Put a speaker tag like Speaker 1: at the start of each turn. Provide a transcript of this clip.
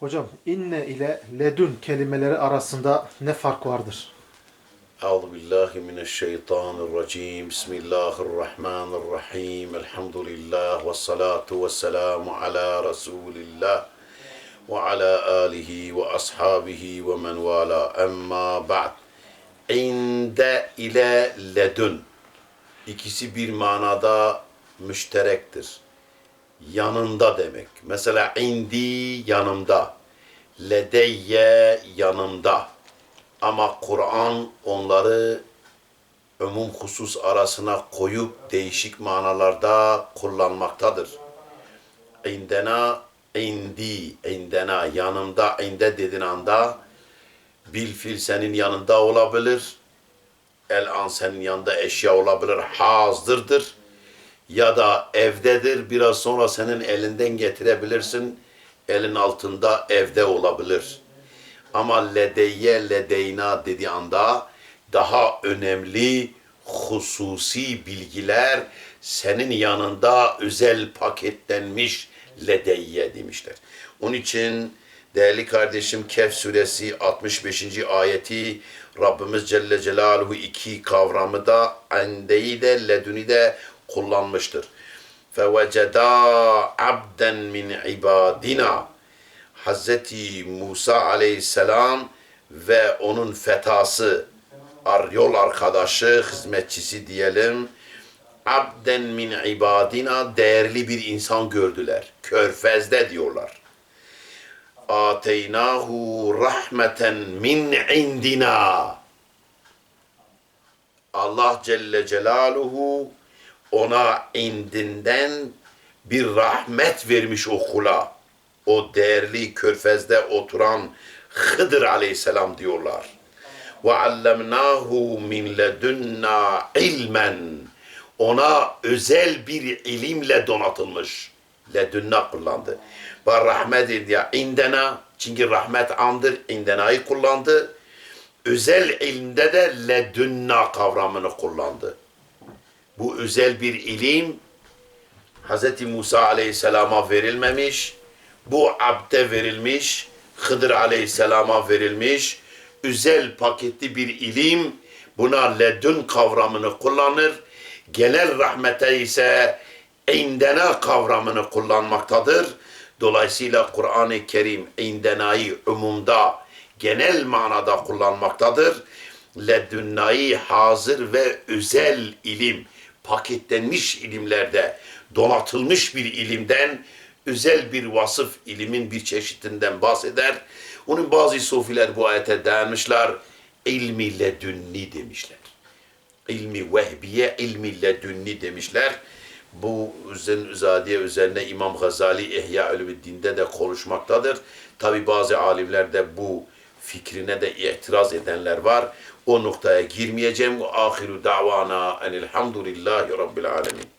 Speaker 1: Hocam inne ile ledün kelimeleri arasında ne fark vardır?
Speaker 2: Euzu billahi mineşşeytanirracim. Bismillahirrahmanirrahim. Elhamdülillah ve salatu ve selamu ala Resulillah ve ala alihi ve ashabihi ve men vala. Emma ba'd. İnde ile ledün. İkisi bir manada müşterektir. Yanında demek. Mesela indi yanımda. Ledeyye yanımda. Ama Kur'an onları ömum husus arasına koyup değişik manalarda kullanmaktadır. İndena, indi, indena, yanımda, inde dediğin anda bil fil senin yanında olabilir. El an senin yanında eşya olabilir, hazdırdır. Ya da evdedir, biraz sonra senin elinden getirebilirsin. Elin altında evde olabilir.'' Ama ledeyye ledeyna dediği anda daha önemli hususi bilgiler senin yanında özel paketlenmiş ledeyye demişler. Onun için değerli kardeşim Kehf suresi 65. ayeti Rabbimiz Celle Celaluhu iki kavramı da endeyi de ledünü de kullanmıştır. فَوَجَدَا عَبْدًا مِنْ عِبَادِنَا Hazreti Musa aleyhisselam ve onun fetası, ar yol arkadaşı, hizmetçisi diyelim, abden min ibadina değerli bir insan gördüler. Körfez'de diyorlar. Ateynahu rahmeten min indina. Allah Celle Celaluhu ona indinden bir rahmet vermiş o kula o değerli körfezde oturan Hıdır aleyhisselam diyorlar. Ve allemnahu min ledunna ilmen. Ona özel bir ilimle donatılmış. Ledunna kullandı. Ve rahmet ediyor. indena çünkü rahmet andır. indenayı kullandı. Özel ilimde de ledunna kavramını kullandı. Bu özel bir ilim Hz. Musa aleyhisselama verilmemiş bu abde verilmiş, Hıdır aleyhisselama verilmiş, özel paketli bir ilim, buna ledün kavramını kullanır, genel rahmete ise indena kavramını kullanmaktadır. Dolayısıyla Kur'an-ı Kerim indenayı umumda, genel manada kullanmaktadır. Ledünnayı hazır ve özel ilim, paketlenmiş ilimlerde, donatılmış bir ilimden özel bir vasıf ilimin bir çeşitinden bahseder. Onun bazı sofiler bu ayete dayanmışlar. İlmi ledünni demişler. İlmi vehbiye, ilmi ledünni demişler. Bu Zadiye üzerine İmam Gazali İhya Ulumuddin'de de konuşmaktadır. Tabi bazı alimler de bu fikrine de itiraz edenler var. O noktaya girmeyeceğim. Ahiru davana enilhamdülillahi rabbil alemin.